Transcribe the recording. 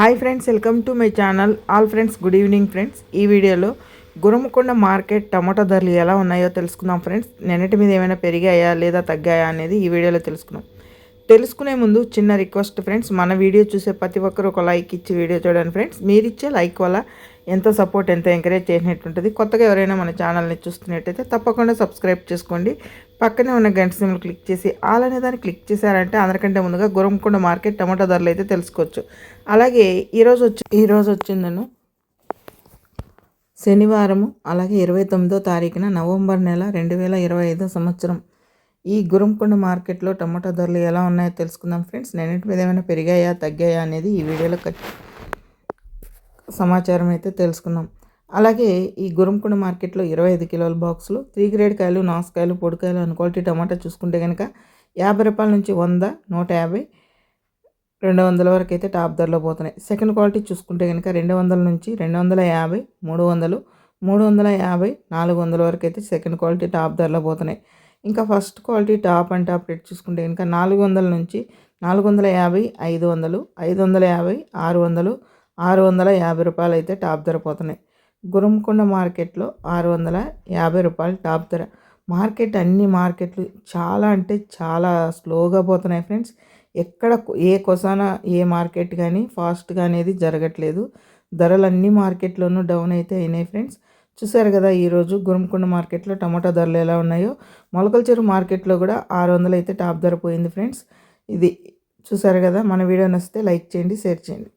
Hi friends welcome to my channel all friends good evening friends ఈ వీడియోలో గురమకొండ market టమాటా ధరలు ఎలా ఉన్నాయో తెలుసుకుందాం ఫ్రెండ్స్ నిన్నటి మీద ఏమైనా పెరిగాయా లేదా తగ్గాయా అనేది ఈ వీడియోలో తెలుసుకుందాం. తెలుసుకునే ముందు చిన్న రిక్వెస్ట్ ఫ్రెండ్స్ మన వీడియో చూసే ప్రతి ఒక్కరు ఒక లైక్ ఇచ్చి వీడియో చూడండి ఫ్రెండ్స్ మీరు ఇచ్చే లైక్ వల్ల ఎంతో సపోర్ట్ ఎంతో ఎంకరేజ్ చేసినట్టుంటుంది. కొత్తగా ఎవరైనా మన ఛానల్ని చూస్తున్నట్టయితే తప్పకుండా సబ్స్క్రైబ్ చేసుకోండి. పక్కనే ఉన్న గంట సిమ్లు క్లిక్ చేసి ఆల్ అనే దాన్ని క్లిక్ చేశారంటే అందరికంటే ముందుగా గురంకొండ మార్కెట్ టమాటా ధరలు అయితే తెలుసుకోవచ్చు. అలాగే ఈరోజు వచ్చి ఈరోజు వచ్చిందను. శనివారము అలాగే ఇరవై తొమ్మిదో తారీఖున నవంబర్ నెల రెండు వేల ఇరవై ఐదో సంవత్సరం. ఈ గురంకొండ మార్కెట్లో టమాటా ధరలు ఎలా ఉన్నాయో తెలుసుకుందాం ఫ్రెండ్స్. నేనటి మీద ఏమైనా పెరిగాయా తగ్గాయా అనేది ఈ వీడియోలో సమాచారం అయితే తెలుసుకుందాం. అలాగే ఈ గురంకొండ మార్కెట్లో ఇరవై ఐదు కిలోల బాక్సులు త్రీ గ్రేడ్ కాయలు నాసుకాయలు పొడికాయలు అన్ క్వాలిటీ టమాటా చూసుకుంటే కనుక యాభై రూపాయల నుంచి వంద నూట యాభై రెండు వందల వరకు అయితే టాప్ ధరలో పోతున్నాయి. సెకండ్ క్వాలిటీ చూసుకుంటే కనుక రెండు వందల నుంచి రెండు వందల యాభై మూడు వందలు మూడు వందల యాభై నాలుగు వందల వరకు అయితే సెకండ్ క్వాలిటీ టాప్ ధరలో పోతున్నాయి. ఇంకా first quality top and top rate చూసుకుంటే కనుక నాలుగు వందల నుంచి నాలుగు వందల యాభై ఐదు వందలు ఐదు వందల యాభై ఆరు వందలు ఆరు వందల యాభై రూపాయలు అయితే టాప్ ధర పోతున్నాయి. గురంకొండ మార్కెట్లో ఆరు వందల యాభై రూపాయలు టాప్ ధర. మార్కెట్ అన్ని మార్కెట్లు చాలా అంటే చాలా స్లోగా పోతున్నాయి ఫ్రెండ్స్. ఎక్కడ ఏ కొసాన ఏ మార్కెట్ కానీ ఫాస్ట్గా అనేది జరగట్లేదు. ధరలు అన్ని మార్కెట్లోనూ డౌన్ అయితే అయినాయి ఫ్రెండ్స్. చూసారు కదా ఈరోజు గురంకొండ మార్కెట్లో టమాటా ధరలు ఎలా ఉన్నాయో. మొలకల చెరువు మార్కెట్లో కూడా ఆరు వందలు అయితే టాప్ ధర పోయింది ఫ్రెండ్స్. ఇది చూసారు కదా మన వీడియో నచ్చితే లైక్ చేయండి షేర్ చేయండి.